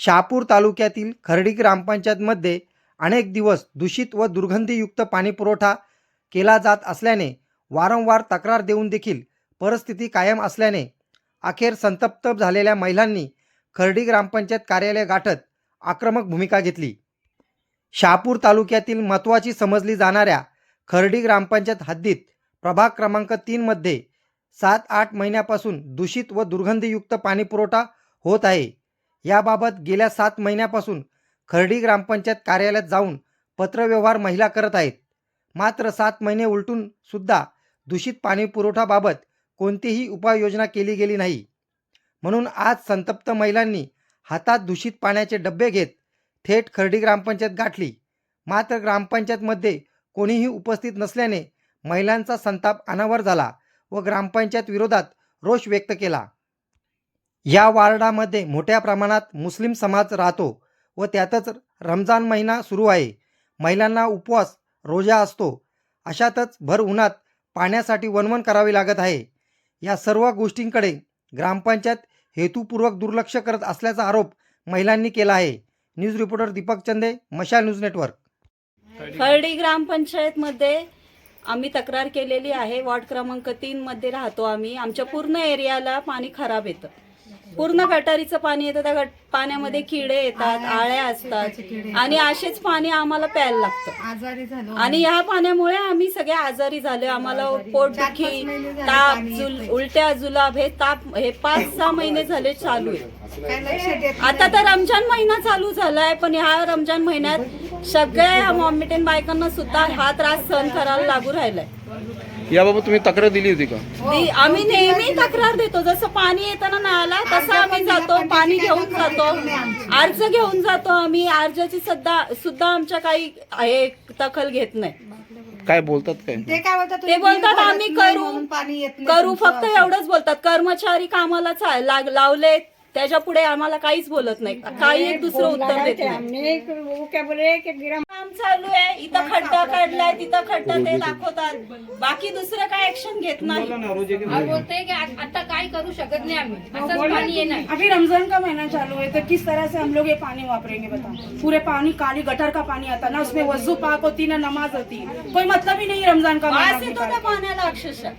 शहापूर तालुक्यातील खर्डी ग्रामपंचायतमध्ये अनेक दिवस दूषित व दुर्गंधीयुक्त पाणीपुरवठा केला जात असल्याने वारंवार तक्रार देऊन देखील परिस्थिती कायम असल्याने अखेर संतप्त झालेल्या महिलांनी खर्डी ग्रामपंचायत कार्यालय गाठत आक्रमक भूमिका घेतली. शहापूर तालुक्यातील महत्त्वाची समजली जाणाऱ्या खर्डी ग्रामपंचायत हद्दीत प्रभाग क्रमांक तीनमध्ये सात आठ महिन्यापासून दूषित व दुर्गंधीयुक्त पाणीपुरवठा होत आहे. याबाबत गेल्या सात महिन्यापासून खर्डी ग्रामपंचायत कार्यालयात जाऊन पत्रव्यवहार महिला करत आहेत. मात्र सात महिने उलटून सुद्धा दूषित पाणीपुरवठाबाबत कोणतीही उपाययोजना केली गेली नाही. म्हणून आज संतप्त महिलांनी हातात दूषित पाण्याचे डबे घेत थेट खर्डी ग्रामपंचायत गाठली. मात्र ग्रामपंचायतमध्ये कोणीही उपस्थित नसल्याने महिलांचा संताप अनावर झाला व ग्रामपंचायत विरोधात रोष व्यक्त केला. या वार्डामध्ये मोठ्या प्रमाणात मुस्लिम समाज राहतो व त्यातच रमजान महिना सुरू आहे. महिलांना उपवास रोजा असतो. अशातच भर उन्हात पाण्यासाठी वणवण करावी लागत आहे. या सर्व गोष्टींकडे ग्रामपंचायत हेतुपूर्वक दुर्लक्ष करत असल्याचा आरोप महिलांनी केला आहे. न्यूज रिपोर्टर दीपक चंदे मशाल न्यूज नेटवर्क. खर्डी ग्रामपंचायतमध्ये आम्ही तक्रार केलेली आहे. वॉर्ड क्रमांक तीनमध्ये राहतो आम्ही. आमच्या पूर्ण एरियाला पाणी खराब येतं. पूर्ण गटारीचं पाणी येतं त्या गट पाण्यामध्ये किडे येतात आळ्या असतात. आणि असेच पाणी आम्हाला प्यायला लागतं. आजारी झालो आणि ह्या पाण्यामुळे आम्ही सगळे आजारी झालो. आम्हाला पोटदुखी ताप जुल उलट्या जुलाब हे ताप हे पाच सहा महिने झाले चालू आहे. काय लक्षात येत आता तर रमजान महिना चालू झालाय पण ह्या रमजान महिन्यात सगळ्या मॉमिटेन बायकांना सुद्धा हा त्रास सहन करायला लागू राहिलाय. याबाबत तुम्ही तक्रार दिली होती का? ती- आम्ही नेहमी तक्रार देतो. जसं पाणी येताना नळाला तसं आम्ही जातो. पाणी घेऊन जातो. अर्ज घेऊन जातो आम्ही. अर्जाची सुद्धा सुद्धा आमच्या काही हे दखल घेत नाही. काय बोलतात काय? ते काय बोलतात? ते बोलतात आम्ही करू पाणी येत नाही करू फक्त. एवढंच बोलतात. कर्मचारी कामाला चा- लाग- लावले त्याच्या पुढे आम्हाला काहीच बोलत नाही. काही एक दुसरं उत्तर देत नाही. काम चालू आहे. इथं काढलाय तिथं खड्डा ते दाखवतात. बाकी दुसरं काय ऍक्शन घेत नाही. बोलते हैं कि आता काय करू शकत नाही आम्ही? असंच पाणी येणार. अभी रमजान का महीना चालू है तो किस तरह से हम लोग ये पानी वापरेंगे बताओ. पूरे पानी काली गटर का पानी आता ना उसमें वजू पाक होती ना नमाज होती. कोई मतलब ही नहीं रमजान का त्या पाण्याला अक्षरशः।